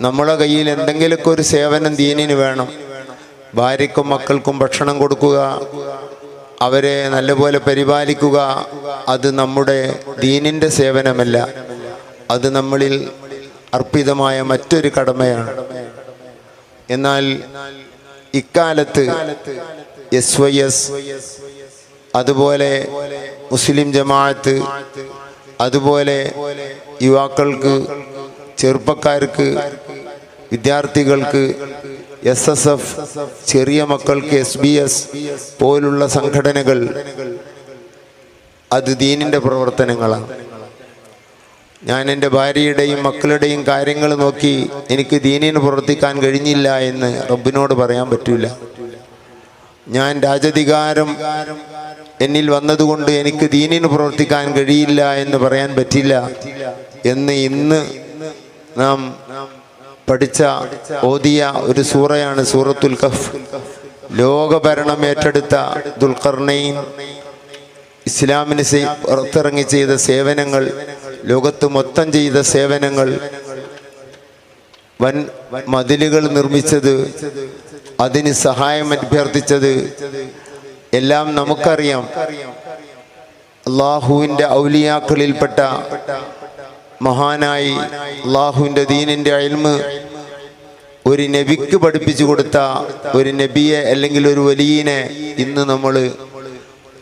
നമ്മളെ കയ്യിൽ എന്തെങ്കിലുമൊക്കെ ഒരു സേവനം ദീനിന് വേണം. ഭാര്യക്കും മക്കൾക്കും ഭക്ഷണം കൊടുക്കുക. അവരെ നല്ലപോലെ പരിപാലിക്കുക. അത് നമ്മുടെ ദീനിന്റെ സേവനമല്ല. അത് നമ്മളിൽ അർപ്പിതമായ മറ്റൊരു കടമയാണ്. എന്നാൽ ഇക്കാലത്ത് എസ് വൈ എസ് അതുപോലെ മുസ്ലിം ജമാഅത്ത് അതുപോലെ യുവാക്കൾക്ക് ചെറുപ്പക്കാർക്ക് വിദ്യാർത്ഥികൾക്ക് എസ് എസ് എഫ് ചെറിയ മക്കൾക്ക് എസ് ബി എസ് പോലുള്ള സംഘടനകൾ അത് ദീനിന്റെ പ്രവർത്തനങ്ങളാണ്. ഞാൻ എന്റെ ഭാര്യയുടെയും മക്കളുടെയും കാര്യങ്ങൾ നോക്കി എനിക്ക് ദീനിന് പ്രവർത്തിക്കാൻ കഴിഞ്ഞില്ല എന്ന് റബ്ബിനോട് പറയാൻ പറ്റില്ല ഞാൻ രാജധികാരം എന്നിൽ വന്നതുകൊണ്ട് എനിക്ക് ദീനിന് പ്രവർത്തിക്കാൻ കഴിയില്ല എന്ന് പറയാൻ പറ്റില്ല എന്ന് ഇന്ന് നാം പഠിച്ച ഓതിയ ഒരു സൂറയാണ് സൂറത്തുൽ കഫ് ലോകഭരണം ഏറ്റെടുത്ത ദുൽഖർണൈൻ ഇസ്ലാമിന് പുറത്തിറങ്ങി ചെയ്ത സേവനങ്ങൾ ലോകത്ത് മൊത്തം ചെയ്ത സേവനങ്ങൾ വൻ മതിലുകൾ നിർമ്മിച്ചത് അതിന് സഹായം അഭ്യർത്ഥിച്ചത് എല്ലാം നമുക്കറിയാം. അള്ളാഹുവിന്റെ ഔലിയാക്കളിൽപ്പെട്ട മഹാനായി അള്ളാഹുവിന്റെ ദീനിന്റെ അയൽമ് ഒരു നബിക്ക് പഠിപ്പിച്ചു കൊടുത്ത ഒരു നബിയെ അല്ലെങ്കിൽ ഒരു വലിയനെ ഇന്ന് നമ്മൾ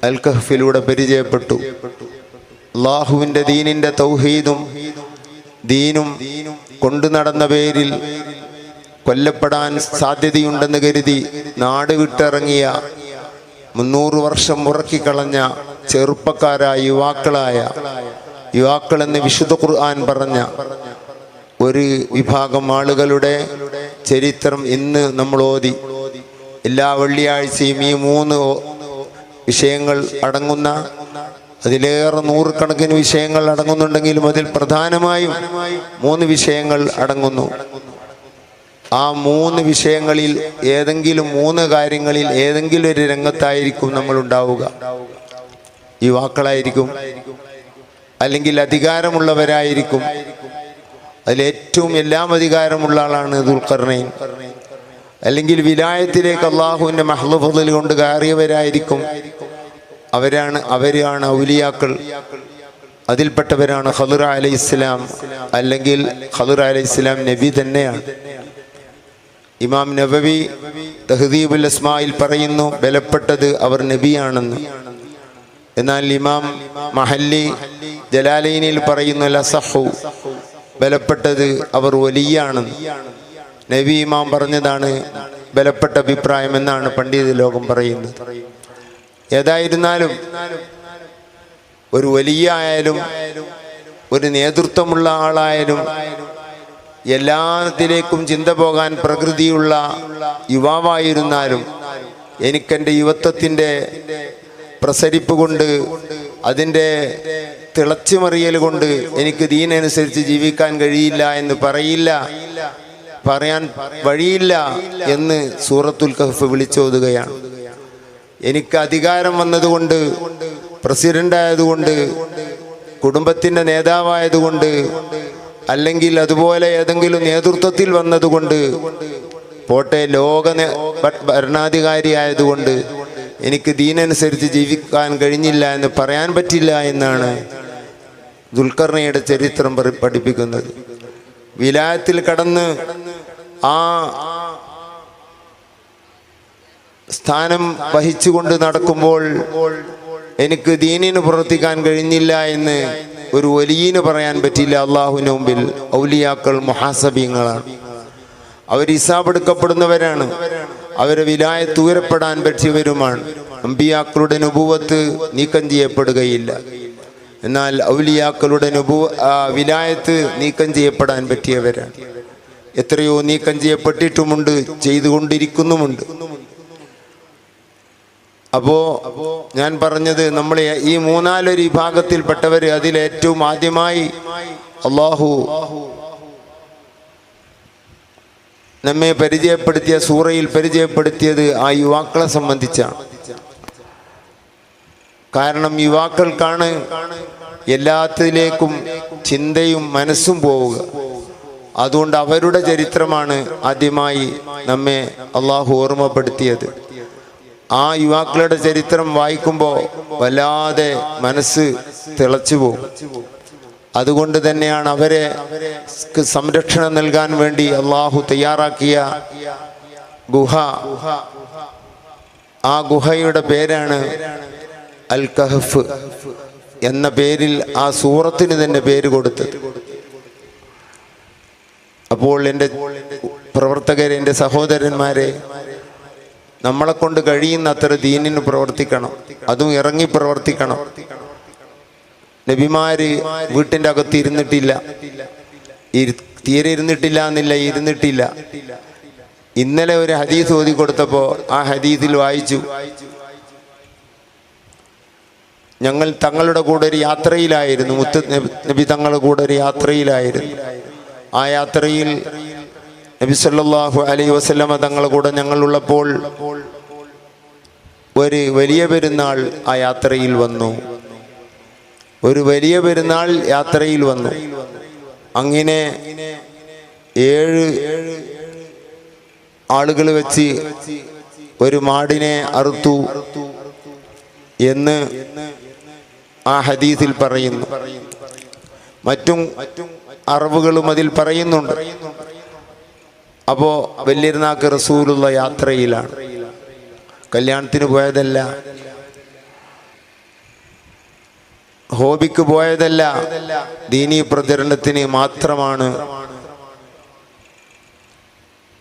അൽ കഹ്ഫിലൂടെ പരിചയപ്പെട്ടു. അള്ളാഹുവിന്റെ ദീനിന്റെ തൗഹീദും ദീനും കൊണ്ടു നടന്ന പേരിൽ കൊല്ലപ്പെടാൻ സാധ്യതയുണ്ടെന്ന് കരുതി നാട് വിട്ടിറങ്ങിയ മുന്നൂറ് വർഷം ഉറക്കിക്കളഞ്ഞ ചെറുപ്പക്കാരായ യുവാക്കളായ യുവാക്കളെന്ന് വിശുദ്ധ ഖുർആൻ പറഞ്ഞ ഒരു വിഭാഗം ആളുകളുടെ ചരിത്രം ഇന്ന് നമ്മൾ ഓതി. എല്ലാ വെള്ളിയാഴ്ചയും ഈ മൂന്ന് വിഷയങ്ങൾ അടങ്ങുന്ന അതിലേറെ നൂറുകണക്കിന് വിഷയങ്ങൾ അടങ്ങുന്നുണ്ടെങ്കിലും അതിൽ പ്രധാനമായും മൂന്ന് വിഷയങ്ങൾ അടങ്ങുന്നു. ആ മൂന്ന് വിഷയങ്ങളിൽ ഏതെങ്കിലും മൂന്ന് കാര്യങ്ങളിൽ ഏതെങ്കിലും ഒരു രംഗത്തായിരിക്കും നമ്മൾ ഉണ്ടാവുക. യുവാക്കളായിരിക്കും അല്ലെങ്കിൽ അധികാരമുള്ളവരായിരിക്കും. അതിലേറ്റവും എല്ലാം അധികാരമുള്ള ആളാണ് ദുൽഖർണയും അല്ലെങ്കിൽ വിലായത്തിലേക്ക് അള്ളാഹുവിന്റെ മഹ്ലഫുദൽ കൊണ്ട് കയറിയവരായിരിക്കും. അവരാണ് അവരാണ് ഔലിയാക്കൾ. അതിൽപ്പെട്ടവരാണ് ഖദർ അലൈഹി ഇസ്ലാം അല്ലെങ്കിൽ ഖദർ അലൈഹി ഇസ്ലാം നബി തന്നെയാണ്. ഇമാം നബവി തഹദീബുൽ അസ്മായിൽ പറയുന്നു ബലപ്പെട്ടത് അവർ നബിയാണെന്ന്. എന്നാൽ ഇമാം മഹല്ലി ജലാലൈനിൽ പറയുന്നു ലസഹു ബലപ്പെട്ടത് അവർ വലിയാണ്. നബി ഇമാം പറഞ്ഞതാണ് ബലപ്പെട്ട അഭിപ്രായം എന്നാണ് പണ്ഡിത ലോകം പറയുന്നത്. ഏതായിരുന്നാലും ഒരു വലിയ ആയാലും ഒരു നേതൃത്വമുള്ള ആളായാലും എല്ലാത്തിലേക്കും ചിന്ത പോകാൻ പ്രകൃതിയുള്ള യുവാവായിരുന്നാലും എനിക്കെന്റെ യുവത്വത്തിന്റെ പ്രസരിപ്പ് കൊണ്ട് അതിന്റെ തിളച്ചുമറിയൽ കൊണ്ട് എനിക്ക് ദീനനുസരിച്ച് ജീവിക്കാൻ കഴിയില്ല എന്ന് പറയില്ല. പറയാൻ വഴിയില്ല എന്ന് സൂറത്തുൽ കഹഫ് വിളിച്ചോതുകയാണ് എനിക്ക് അധികാരം വന്നതുകൊണ്ട് പ്രസിഡന്റ് ആയതുകൊണ്ട് കുടുംബത്തിന്റെ നേതാവായതുകൊണ്ട് അല്ലെങ്കിൽ അതുപോലെ ഏതെങ്കിലും നേതൃത്വത്തിൽ വന്നതുകൊണ്ട് പോട്ടെ ലോക ഭരണാധികാരി ആയതുകൊണ്ട് എനിക്ക് ദീനനുസരിച്ച് ജീവിക്കാൻ കഴിഞ്ഞില്ല എന്ന് പറയാൻ പറ്റില്ല എന്നാണ് ദുൽഖർണയുടെ ചരിത്രം പഠിപ്പിക്കുന്നത്. വിലായത്തിൽ കടന്ന് ആ സ്ഥാനം വഹിച്ചുകൊണ്ട് നടക്കുമ്പോൾ എനിക്ക് ദീനിന് പ്രവർത്തിക്കാൻ കഴിഞ്ഞില്ല എന്ന് ഒരു വലിയന് പറയാൻ പറ്റില്ല. അള്ളാഹുവിന് മുമ്പിൽ ഔലിയാക്കൾ മുഹാസബീങ്ങളാണ്. അവർ ഇസാബെടുക്കപ്പെടുന്നവരാണ് അവരെ വിലായത്ത് ഉയരപ്പെടാൻ പറ്റിയവരുമാണ്. അമ്പിയാക്കളുടെ നുപൂവത്ത് നീക്കം ചെയ്യപ്പെടുകയില്ല. എന്നാൽ ഔലിയാക്കളുടെ നുപൂ വിലായത്ത് നീക്കം ചെയ്യപ്പെടാൻ പറ്റിയവരാണ്. എത്രയോ നീക്കം ചെയ്യപ്പെട്ടിട്ടുമുണ്ട് ചെയ്തുകൊണ്ടിരിക്കുന്നുമുണ്ട്. അപ്പോ ഞാൻ പറഞ്ഞത് നമ്മൾ ഈ മൂന്നാലൊരു വിഭാഗത്തിൽപ്പെട്ടവർ അതിലേറ്റവും ആദ്യമായി അള്ളാഹു നമ്മെ പരിചയപ്പെടുത്തിയ സൂറയിൽ പരിചയപ്പെടുത്തിയത് ആ യുവാക്കളെ സംബന്ധിച്ചാണ്. കാരണം യുവാക്കൾക്കാണ് എല്ലാത്തിലേക്കും ചിന്തയും മനസ്സും പോവുക. അതുകൊണ്ട് അവരുടെ ചരിത്രമാണ് ആദ്യമായി നമ്മെ അള്ളാഹു ഓർമ്മപ്പെടുത്തിയത്. ആ യുവാക്കളുടെ ചരിത്രം വായിക്കുമ്പോൾ വല്ലാതെ മനസ്സ് തിളച്ചു പോകും അതുകൊണ്ട് തന്നെയാണ് അവരെ സംരക്ഷണം നൽകാൻ വേണ്ടി അള്ളാഹു തയ്യാറാക്കിയ ഗുഹ. ആ ഗുഹയുടെ പേരാണ് അൽ കഹഫ് എന്ന പേരിൽ ആ സൂറത്തിന് തന്നെ പേര് കൊടുത്തത് അപ്പോൾ എന്റെ പ്രവർത്തകരെ എന്റെ സഹോദരന്മാരെ നമ്മളെ കൊണ്ട് കഴിയുന്ന അത്ര ദീനിന് പ്രവർത്തിക്കണം. അതും ഇറങ്ങി പ്രവർത്തിക്കണം. നബിമാര് വീട്ടിന്റെ അകത്ത് ഇരുന്നിട്ടില്ല. ഇരു- തീരെ ഇരുന്നിട്ടില്ല എന്നില്ല ഇരുന്നിട്ടില്ല. ഇന്നലെ ഒരു ഹദീസ് ഓതി കൊടുത്തപ്പോൾ ആ ഹദീസിൽ വായിച്ചു. ഞങ്ങൾ തങ്ങളുടെ കൂടെ ഒരു യാത്രയിലായിരുന്നു. മുത്ത് നബി- തങ്ങളുടെ കൂടെ ഒരു യാത്രയിലായിരുന്നു. ആ യാത്രയിൽ നബി സല്ലല്ലാഹു അലൈഹി വസല്ലമ തങ്ങളുടെ കൂടെ ഞങ്ങൾ ഉള്ളപ്പോൾ ഒരു വലിയ പെരുന്നാൾ ആ യാത്രയിൽ വന്നു. ഒരു വലിയ പെരുന്നാൾ യാത്രയിൽ വന്നു. അങ്ങനെ ഏഴ് ആളുകൾ വെച്ച് ഒരു മാടിനെ അറുത്തു എന്ന് ആ ഹദീസിൽ പറയുന്നു. മറ്റും അറിവുകളും അതിൽ പറയുന്നുണ്ട്. അപ്പോ വലിയൊരുനാക്ക് റസൂലുള്ള യാത്രയിലാണ്. കല്യാണത്തിന് പോയതല്ല. ഹോബിക്ക് പോയതല്ല ദീനീ പ്രചരണത്തിന് മാത്രമാണ്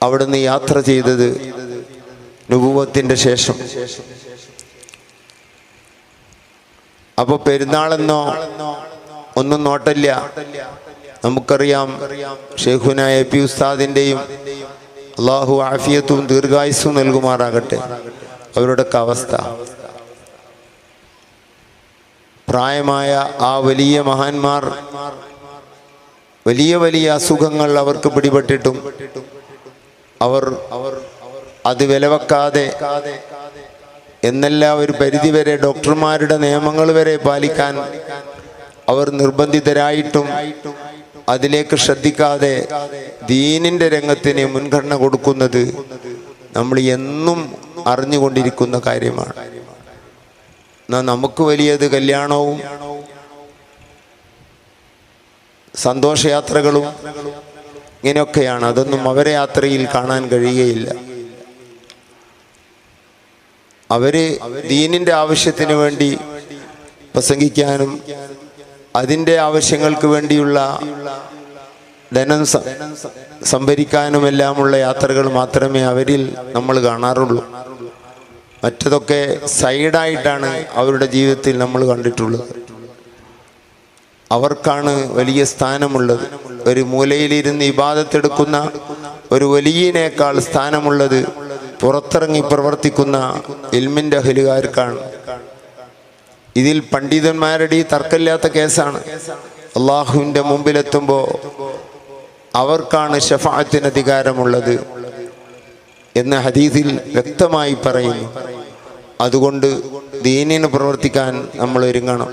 അവിടുന്ന് യാത്ര ചെയ്തത് നുപൂവത്തിന്റെ ശേഷം. അപ്പൊ പെരുന്നാളെന്നോ ഒന്നും നോട്ടല്ല. നമുക്കറിയാം ഷെയ്ഖുന എ പി ഉസ്താദിന്റെയും അള്ളാഹു ആഫിയത്തും ദീർഘായുസ്സും നൽകുമാറാകട്ടെ. അവരുടെയൊക്കെ അവസ്ഥ. പ്രായമായ ആ വലിയ മഹാന്മാർ വലിയ വലിയ അസുഖങ്ങൾ അവർക്ക് പിടിപെട്ടിട്ടും അവർ അവർ അത് വിലവെക്കാതെ എന്നെല്ലാം ഒരു പരിധിവരെ ഡോക്ടർമാരുടെ നിയമങ്ങൾ വരെ പാലിക്കാൻ അവർ നിർബന്ധിതരായിട്ടും അതിലേക്ക് ശ്രദ്ധിക്കാതെ ദീനിന്റെ രംഗത്തിന് മുൻഗണന കൊടുക്കുന്നത് നമ്മൾ എന്നും അറിഞ്ഞുകൊണ്ടിരിക്കുന്ന കാര്യമാണ്. എന്നാ നമുക്ക് വലിയത് കല്യാണവും സന്തോഷയാത്രകളും ഇങ്ങനെയൊക്കെയാണ്. അതൊന്നും അവരെ യാത്രയിൽ കാണാൻ കഴിയുകയില്ല. അവർ ദീനിന്റെ ആവശ്യത്തിന് വേണ്ടി പ്രസംഗിക്കാനും അതിന്റെ ആവശ്യങ്ങൾക്ക് വേണ്ടിയുള്ള ധനം സംഭരിക്കാനുമെല്ലാമുള്ള യാത്രകൾ മാത്രമേ അവരിൽ നമ്മൾ കാണാറുള്ളൂ. മറ്റതൊക്കെ സൈഡായിട്ടാണ് അവരുടെ ജീവിതത്തിൽ നമ്മൾ കണ്ടിട്ടുള്ളത്. അവർക്കാണ് വലിയ സ്ഥാനമുള്ളത്. ഒരു മൂലയിലിരുന്ന് ഇബാദത്തെടുക്കുന്ന ഒരു വലിയനേക്കാൾ സ്ഥാനമുള്ളത് പുറത്തിറങ്ങി പ്രവർത്തിക്കുന്ന ഇൽമിന്റെ അഹലുകാർക്കാണ്. ഇതിൽ പണ്ഡിതന്മാരുടെ ഈ തർക്കമില്ലാത്ത കേസാണ്. അള്ളാഹുവിന്റെ മുമ്പിലെത്തുമ്പോൾ അവർക്കാണ് ഷഫാത്തിന് അധികാരമുള്ളത് എന്ന് ഹദീസിൽ വ്യക്തമായി പറയുന്നു. അതുകൊണ്ട് ദീനിന് പ്രവർത്തിക്കാൻ നമ്മൾ ഒരുങ്ങണം.